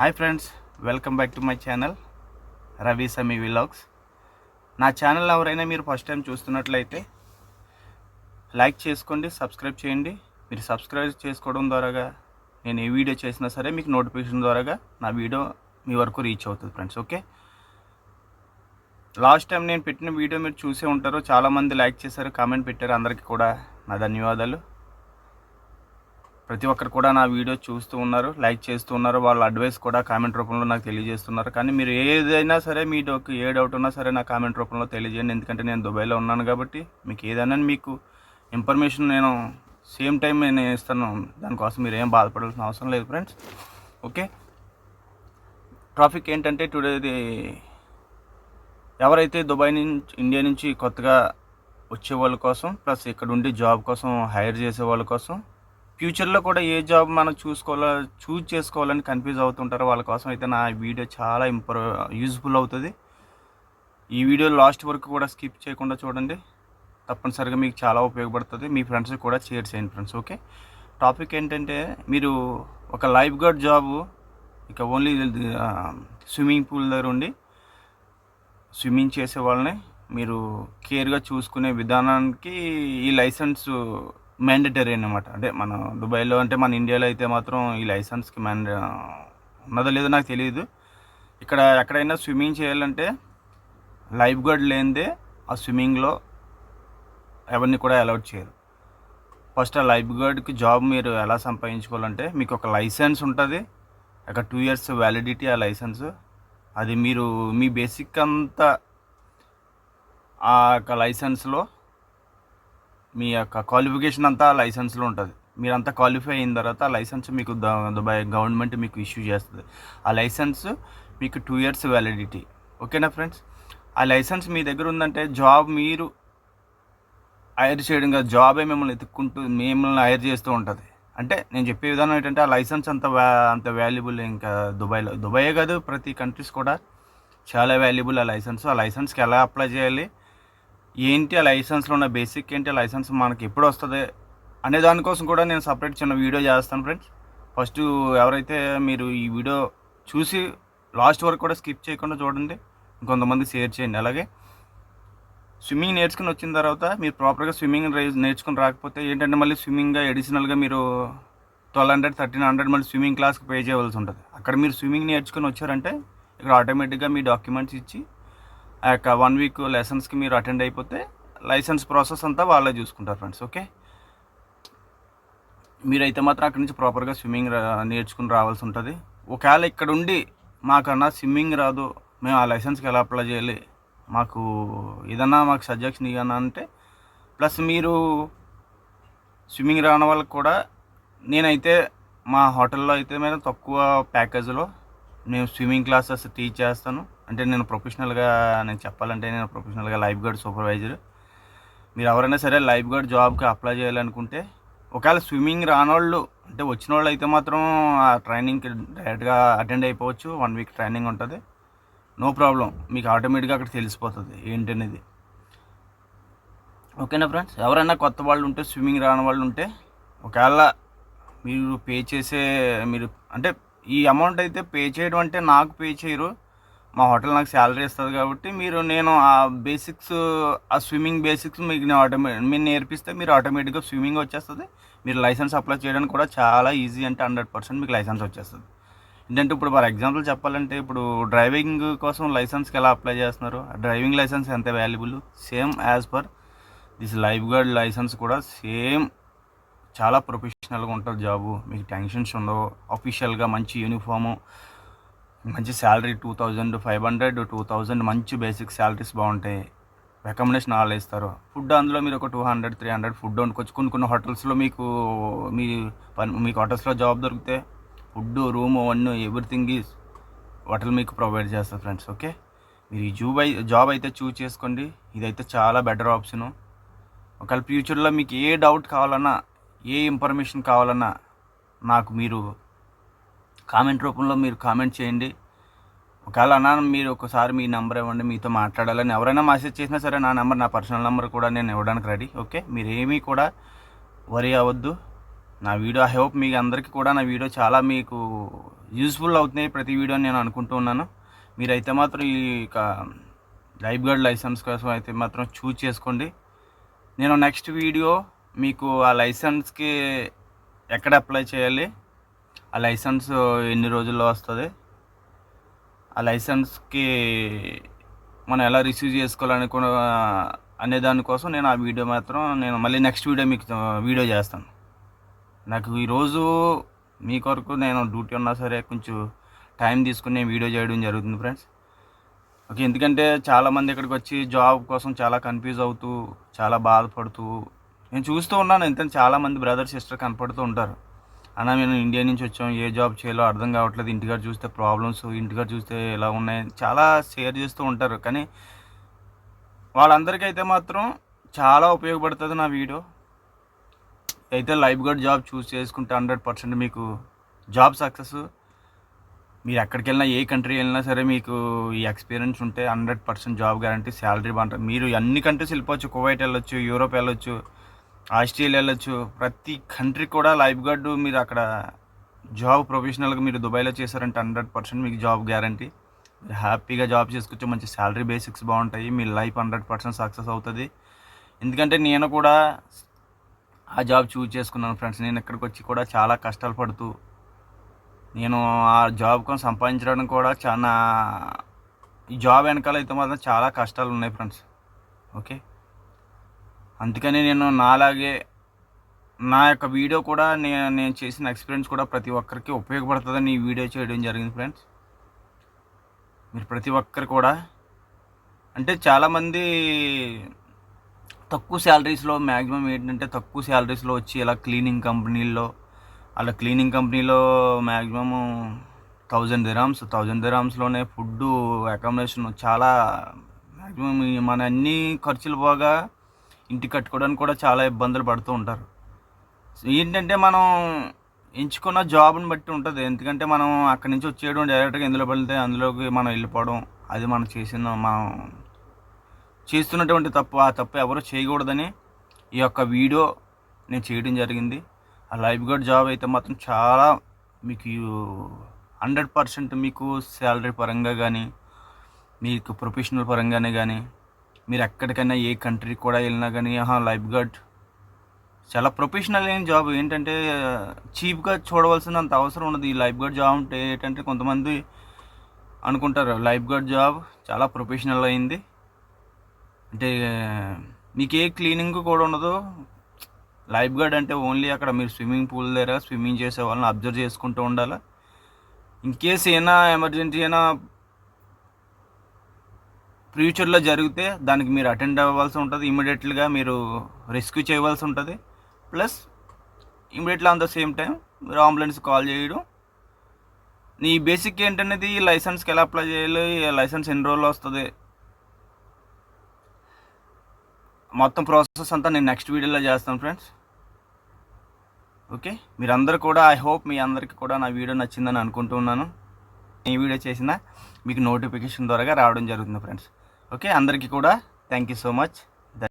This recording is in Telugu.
Hi friends welcome back to my channel Ravi Sami vlogs. నా ఛానల్ ఎవరైనా మీరు ఫస్ట్ టైం చూస్తున్నట్లయితే లైక్ చేసుకోండి సబ్స్క్రైబ్ చేయండి. మీరు సబ్స్క్రైబ్ చేసుకోవడం ద్వారాగా నేను ఏ వీడియో చేసినా సరే మీకు నోటిఫికేషన్ ద్వారాగా నా వీడియో మీ వరకు రీచ్ అవుతుంది ఫ్రెండ్స్ ఓకే? లాస్ట్ టైం నేను పెట్టిన వీడియో మీరు చూసే ఉంటారు చాలామంది లైక్ చేశారు కామెంట్ పెట్టారు. అందరికీ కూడా నా ధన్యవాదాలు. ప్రతి ఒక్కరు కూడా నా వీడియో చూస్తూ ఉన్నారు లైక్ చేస్తూ ఉన్నారు. వాళ్ళ అడ్వైస్ కూడా కామెంట్ రూపంలో నాకు తెలియజేస్తున్నారు. కానీ మీరు ఏదైనా సరే మీ డౌట్ ఏ డౌట్ ఉన్నా సరే నా కామెంట్ రూపంలో తెలియజేయండి. ఎందుకంటే నేను దుబాయ్లో ఉన్నాను కాబట్టి మీకు ఏదైనా మీకు ఇన్ఫర్మేషన్ నేను సేమ్ టైం నేను ఇస్తాను. దానికోసం మీరు ఏం బాధపడాల్సిన అవసరం లేదు ఫ్రెండ్స్. ఓకే? ట్రాఫిక్ ఏంటంటే టుడేది ఎవరైతే దుబాయ్ నుంచి ఇండియా నుంచి కొత్తగా వచ్చే వాళ్ళ కోసం ప్లస్ ఇక్కడ ఉండి జాబ్ కోసం హైర్ చేసే వాళ్ళ కోసం ఫ్యూచర్లో కూడా ఏ జాబ్ మనం చూసుకోవాలో చూజ్ చేసుకోవాలని కన్ఫ్యూజ్ అవుతుంటారో వాళ్ళ కోసం అయితే నా వీడియో చాలా ఇంప్రూవ్ యూజ్ఫుల్ అవుతుంది. ఈ వీడియో లాస్ట్ వరకు కూడా స్కిప్ చేయకుండా చూడండి. తప్పనిసరిగా మీకు చాలా ఉపయోగపడుతుంది. మీ ఫ్రెండ్స్ కూడా షేర్ చేయండి ఫ్రెండ్స్ ఓకే? టాపిక్ ఏంటంటే మీరు ఒక లైఫ్ గార్డ్ జాబ్ ఇక ఓన్లీ స్విమ్మింగ్ పూల్ దగ్గర ఉండి స్విమ్మింగ్ చేసే వాళ్ళని మీరు కేర్గా చూసుకునే విధానానికి ఈ లైసెన్స్ మ్యాండేటరీ అన్నమాట. అంటే మన దుబాయ్లో అంటే మన ఇండియాలో అయితే మాత్రం ఈ లైసెన్స్కి మ్యాండే ఉన్నదో లేదో నాకు తెలియదు ఇక్కడ ఎక్కడైనా స్విమ్మింగ్ చేయాలంటే లైఫ్ గార్డ్ లేనిదే ఆ స్విమ్మింగ్లో ఎవరిని కూడా అలౌట్ చేయరు. ఫస్ట్ ఆ లైఫ్ గార్డ్కి జాబ్ మీరు ఎలా సంపాదించుకోవాలంటే మీకు ఒక లైసెన్స్ ఉంటుంది. ఒక టూ ఇయర్స్ వ్యాలిడిటీ ఆ లైసెన్స్. అది మీరు మీ బేసిక్ అంతా ఆ యొక్క లైసెన్స్లో మీ యొక్క క్వాలిఫికేషన్ అంతా లైసెన్స్లో ఉంటుంది. మీరంతా క్వాలిఫై అయిన తర్వాత ఆ లైసెన్స్ మీకు ద- దుబాయ్ గవర్నమెంట్ మీకు ఇష్యూ చేస్తుంది. ఆ లైసెన్స్ మీకు టూ ఇయర్స్ వ్యాలిడిటీ ఓకేనా ఫ్రెండ్స్ ఆ లైసెన్స్ మీ దగ్గర ఉందంటే జాబ్ మీరు హైర్ చేయడం కాదు జాబే మిమ్మల్ని ఎత్తుక్కుంటూ మిమ్మల్ని హైర్ చేస్తూ ఉంటుంది. అంటే నేను చెప్పే విధానం ఏంటంటే ఆ లైసెన్స్ అంత అంత వాల్యుబుల్ ఇంకా దుబాయ్లో దుబాయే కాదు ప్రతి కంట్రీస్ కూడా చాలా వాల్యుబుల్ ఆ లైసెన్స్ ఆ లైసెన్స్కి ఎలా అప్లై చేయాలి? ఏంటి ఆ లైసెన్స్లో ఉన్న బేసిక్ ఏంటి ఆ లైసెన్స్ మనకి ఎప్పుడు వస్తుంది అనే దానికోసం కూడా నేను సపరేట్ చిన్న వీడియో చేస్తాను ఫ్రెండ్స్. ఫస్ట్ ఎవరైతే మీరు ఈ వీడియో చూసి లాస్ట్ వరకు కూడా స్కిప్ చేయకుండా చూడండి. కొంతమంది షేర్ చేయండి. అలాగే స్విమ్మింగ్ నేర్చుకుని వచ్చిన తర్వాత మీరు ప్రాపర్గా స్విమ్మింగ్ నేర్చుకుని రాకపోతే ఏంటంటే మళ్ళీ స్విమ్మింగ్గా ఎడిషనల్గా మీరు ట్వెల్వ్ హండ్రెడ్ థర్టీన్ హండ్రెడ్ మళ్ళీ స్విమ్మింగ్ క్లాస్కి పే చేయవలసి ఉంటుంది. అక్కడ మీరు స్విమ్మింగ్ నేర్చుకుని వచ్చారంటే ఇక్కడ ఆటోమేటిక్గా మీ డాక్యుమెంట్స్ ఇచ్చి ఆ యొక్క వన్ వీక్ లెసన్స్కి మీరు అటెండ్ అయిపోతే లైసెన్స్ ప్రాసెస్ అంతా వాళ్ళే చూసుకుంటారు ఫ్రెండ్స్ ఓకే? మీరైతే మాత్రం అక్కడి నుంచి ప్రాపర్గా స్విమ్మింగ్ రా- నేర్చుకుని రావాల్సి ఉంటుంది. ఒకవేళ ఇక్కడ ఉండి మాకన్నా స్విమ్మింగ్ రాదు మేము ఆ లైసెన్స్కి ఎలా అప్లై చేయాలి? మాకు ఏదన్నా మాకు సజెషన్ ఇవ్వనా అంటే ప్లస్ మీరు స్విమ్మింగ్ రాని వాళ్ళకి కూడా నేనైతే మా హోటల్లో అయితే మేము తక్కువ ప్యాకేజ్లో నేను స్విమ్మింగ్ క్లాసెస్ టీచ్ చేస్తాను. అంటే నేను ప్రొఫెషనల్గా నేను చెప్పాలంటే నేను ప్రొఫెషనల్గా లైఫ్ గార్డ్ సూపర్వైజర్. మీరు ఎవరైనా సరే లైఫ్ గార్డ్ జాబ్కి అప్లై చేయాలనుకుంటే ఒకవేళ స్విమ్మింగ్ రానోళ్ళు అంటే వచ్చిన వాళ్ళు అయితే మాత్రం ఆ ట్రైనింగ్కి డైరెక్ట్గా అటెండ్ అయిపోవచ్చు. వన్ వీక్ ట్రైనింగ్ ఉంటుంది. No problem. మీకు ఆటోమేటిక్గా అక్కడ తెలిసిపోతుంది ఏంటనేది. ఓకేనా ఫ్రెండ్స్? ఎవరైనా కొత్త వాళ్ళు ఉంటే స్విమ్మింగ్ రాని వాళ్ళు ఉంటే ఒకవేళ మీరు పే చేసే మీరు అంటే ఈ అమౌంట్ అయితే పే చేయడం అంటే నాకు పే చేయరు. మా హోటల్ నాకు శాలరీ ఇస్తుంది కాబట్టి మీరు నేను ఆ బేసిక్స్ ఆ స్విమ్మింగ్ బేసిక్స్ మీకు నేను ఆటోమే మీరు నేర్పిస్తే మీరు ఆటోమేటిక్గా స్విమ్మింగ్ వచ్చేస్తుంది. మీరు లైసెన్స్ అప్లై చేయడానికి కూడా చాలా ఈజీ అంటే హండ్రెడ్ పర్సెంట్ మీకు లైసెన్స్ వచ్చేస్తుంది. ఏంటంటే ఇప్పుడు ఫర్ ఎగ్జాంపుల్ చెప్పాలంటే ఇప్పుడు డ్రైవింగ్ కోసం లైసెన్స్కి ఎలా అప్లై చేస్తున్నారు? డ్రైవింగ్ లైసెన్స్ ఎంత valuable same as per this lifeguard licence కూడా సేమ్ చాలా ప్రొఫెషనల్గా ఉంటుంది జాబు మీకు టెన్షన్స్ ఉండవు. అఫీషియల్గా మంచి యూనిఫాము మంచి salary two thousand five hundred two thousand మంచి బేసిక్ శాలరీస్ బాగుంటాయి. అకామిడేషన్ వాళ్ళు ఇస్తారు. ఫుడ్ అందులో మీరు ఒక two hundred three hundred food వండుకోవచ్చు. కొన్ని కొన్ని హోటల్స్లో మీకు మీ పని మీకు హోటల్స్లో జాబ్ దొరికితే food room one everything is hotel మీకు ప్రొవైడ్ చేస్తారు ఫ్రెండ్స్ ఓకే మీరు ఈ జూబ్ అయితే జాబ్ అయితే చూజ్ చేసుకోండి. ఇదైతే చాలా బెటర్ ఆప్షను ఒకవేళ ఫ్యూచర్లో మీకు ఏ డౌట్ కావాలన్నా ఏ ఇన్ఫర్మేషన్ కావాలన్నా నాకు మీరు కామెంట్ రూపంలో మీరు కామెంట్ చేయండి. ఒకవేళ అన్నా మీరు ఒకసారి మీ నెంబర్ ఇవ్వండి మీతో మాట్లాడాలని ఎవరైనా మెసేజ్ చేసినా సరే నా నెంబర్ నా పర్సనల్ నెంబర్ కూడా నేను ఇవ్వడానికి రెడీ ఓకే మీరు ఏమీ కూడా వరి అవ్వద్దు. నా వీడియో ఐ హోప్ మీకు అందరికీ కూడా నా వీడియో చాలా మీకు యూస్ఫుల్ అవుతున్నాయి ప్రతి వీడియో నేను అనుకుంటూ ఉన్నాను. మీరైతే మాత్రం ఈ లైఫ్ గార్డ్ లైసెన్స్ కోసం అయితే మాత్రం చూజ్ చేసుకోండి. నేను నెక్స్ట్ వీడియో మీకు ఆ లైసెన్స్కి ఎక్కడ అప్లై చేయాలి? ఆ లైసెన్స్ ఎన్ని రోజుల్లో వస్తుంది? ఆ లైసెన్స్కి మనం ఎలా రిసీవ్ చేసుకోవాలనుకున్న అనే దానికోసం నేను ఆ వీడియో మాత్రం నేను మళ్ళీ నెక్స్ట్ వీడియో మీకు వీడియో చేస్తాను. నాకు ఈరోజు మీ కొరకు నేను డ్యూటీ ఉన్నా సరే కొంచెం టైం తీసుకుని నేను వీడియో చేయడం జరుగుతుంది ఫ్రెండ్స్. ఓకే ఎందుకంటే చాలామంది ఇక్కడికి వచ్చి జాబ్ కోసం చాలా కన్ఫ్యూజ్ అవుతూ చాలా బాధపడుతూ నేను చూస్తూ ఉన్నాను. ఎంత చాలామంది బ్రదర్ సిస్టర్ కనపడుతూ ఉంటారు. అన్న మేము ఇండియా నుంచి వచ్చాం. ఏ జాబ్ చేయాలో అర్థం కావట్లేదు. ఇంటికాడ చూస్తే ప్రాబ్లమ్స్ ఇంటికాడ చూస్తే ఎలా ఉన్నాయి? చాలా షేర్ చేస్తూ ఉంటారు. కానీ వాళ్ళందరికీ అయితే మాత్రం చాలా ఉపయోగపడుతుంది నా వీడియో. అయితే లైఫ్ గార్డ్ జాబ్ చూస్ చేసుకుంటే హండ్రెడ్ పర్సెంట్ మీకు జాబ్ సక్సెస్. మీరు ఎక్కడికి వెళ్ళినా ఏ కంట్రీ వెళ్ళినా సరే మీకు ఈ ఎక్స్పీరియన్స్ ఉంటే hundred percent job guarantee salary బాగుంటుంది. మీరు అన్ని కంట్రీస్ వెళ్ళిపోవచ్చు? కువైట్ వెళ్ళొచ్చు యూరోప్ వెళ్ళొచ్చు. ఆస్ట్రేలియా వెళ్ళొచ్చు. ప్రతి కంట్రీ కూడా లైఫ్ గార్డ్ మీరు అక్కడ జాబ్ ప్రొఫెషనల్గా మీరు దుబాయ్లో చేశారంటే హండ్రెడ్ పర్సెంట్ మీకు జాబ్ గ్యారంటీ. మీరు హ్యాపీగా జాబ్ చేసుకోవచ్చు మంచి శాలరీ బేసిక్స్ బాగుంటాయి మీ లైఫ్ హండ్రెడ్ పర్సెంట్ సక్సెస్ అవుతుంది. ఎందుకంటే నేను కూడా ఆ జాబ్ చూజ్ చేసుకున్నాను ఫ్రెండ్స్. నేను ఇక్కడికి వచ్చి కూడా చాలా కష్టాలు పడుతూ నేను ఆ జాబ్ కోసం సంపాదించడం కూడా చాలా ఈ జాబ్ వెనకాల అయితే మాత్రం చాలా కష్టాలు ఉన్నాయి ఫ్రెండ్స్. ఓకే? అందుకని నేను నాలాగే నా యొక్క వీడియో కూడా నేను నేను చేసిన ఎక్స్పీరియన్స్ కూడా ప్రతి ఒక్కరికి ఉపయోగపడుతుందని ఈ వీడియో చేయడం జరిగింది ఫ్రెండ్స్. మీరు ప్రతి ఒక్కరు కూడా అంటే చాలామంది తక్కువ శాలరీస్లో మ్యాక్సిమం ఏంటంటే తక్కువ శాలరీస్లో వచ్చి ఇలా క్లీనింగ్ కంపెనీల్లో అలా క్లీనింగ్ కంపెనీలో మ్యాక్సిమము థౌజండ్ దిరామ్స్ థౌజండ్ దిరామ్స్లోనే ఫుడ్ అకామిడేషన్ చాలా మ్యాక్సిమం మన అన్ని ఖర్చులు పోగా ఇంటి కట్టుకోవడానికి కూడా చాలా ఇబ్బందులు పడుతూ ఉంటారు. ఏంటంటే మనం ఎంచుకున్న జాబ్ని బట్టి ఉంటుంది. ఎందుకంటే మనం అక్కడి నుంచి వచ్చేయడం డైరెక్ట్గా ఎందులో పడితే అందులోకి మనం వెళ్ళిపోవడం అది మనం చేసిన మనం చేస్తున్నటువంటి తప్పు ఆ తప్పు ఎవరు చేయకూడదని ఈ యొక్క వీడియో నేను చేయడం జరిగింది. ఆ లైఫ్ గార్డ్ జాబ్ అయితే మాత్రం చాలా మీకు హండ్రెడ్ పర్సెంట్ మీకు శాలరీ పరంగా కానీ మీకు ప్రొఫెషనల్ పరంగానే కానీ మీరు ఎక్కడికైనా ఏ కంట్రీకి కూడా వెళ్ళినా కానీ ఆహా లైఫ్ గార్డ్ చాలా ప్రొఫెషనల్ అయిన జాబ్. ఏంటంటే చీప్గా చూడవలసినంత అవసరం ఉండదు. ఈ లైఫ్ గార్డ్ జాబ్ అంటే ఏంటంటే కొంతమంది అనుకుంటారు లైఫ్ గార్డ్ జాబ్ చాలా ప్రొఫెషనల్ అయింది. అంటే మీకు ఏ క్లీనింగ్ కూడా ఉండదు. లైఫ్ గార్డ్ అంటే ఓన్లీ అక్కడ మీరు స్విమ్మింగ్ పూల్ దగ్గర స్విమ్మింగ్ చేసే వాళ్ళని అబ్జర్వ్ చేసుకుంటూ ఉండాలి. ఇన్ కేస్ ఏమైనా ఎమర్జెన్సీ అయినా ఫ్యూచర్లో జరిగితే దానికి మీరు అటెండ్ అవ్వాల్సి ఉంటుంది. ఇమీడియట్గా మీరు రెస్క్యూ చేయవలసి ఉంటుంది. Plus immediately on the same time మీరు అంబులెన్స్ కాల్ చేయడం. నీ బేసిక్ ఏంటనేది లైసెన్స్కి ఎలా అప్లై చేయాలి? లైసెన్స్ ఎన్ని రోజులు వస్తుంది? మొత్తం ప్రాసెస్ అంతా నేను నెక్స్ట్ వీడియోలో చేస్తాను ఫ్రెండ్స్. ఓకే? మీరందరూ కూడా ఐ హోప్ మీ అందరికీ కూడా నా వీడియో నచ్చిందని అనుకుంటున్నాను ఈ వీడియో చేసిన మీకు నోటిఫికేషన్ ద్వారా రావడం జరుగుతుంది ఫ్రెండ్స్. ఓకే అందరికీ కూడా థ్యాంక్ యూ సో మచ్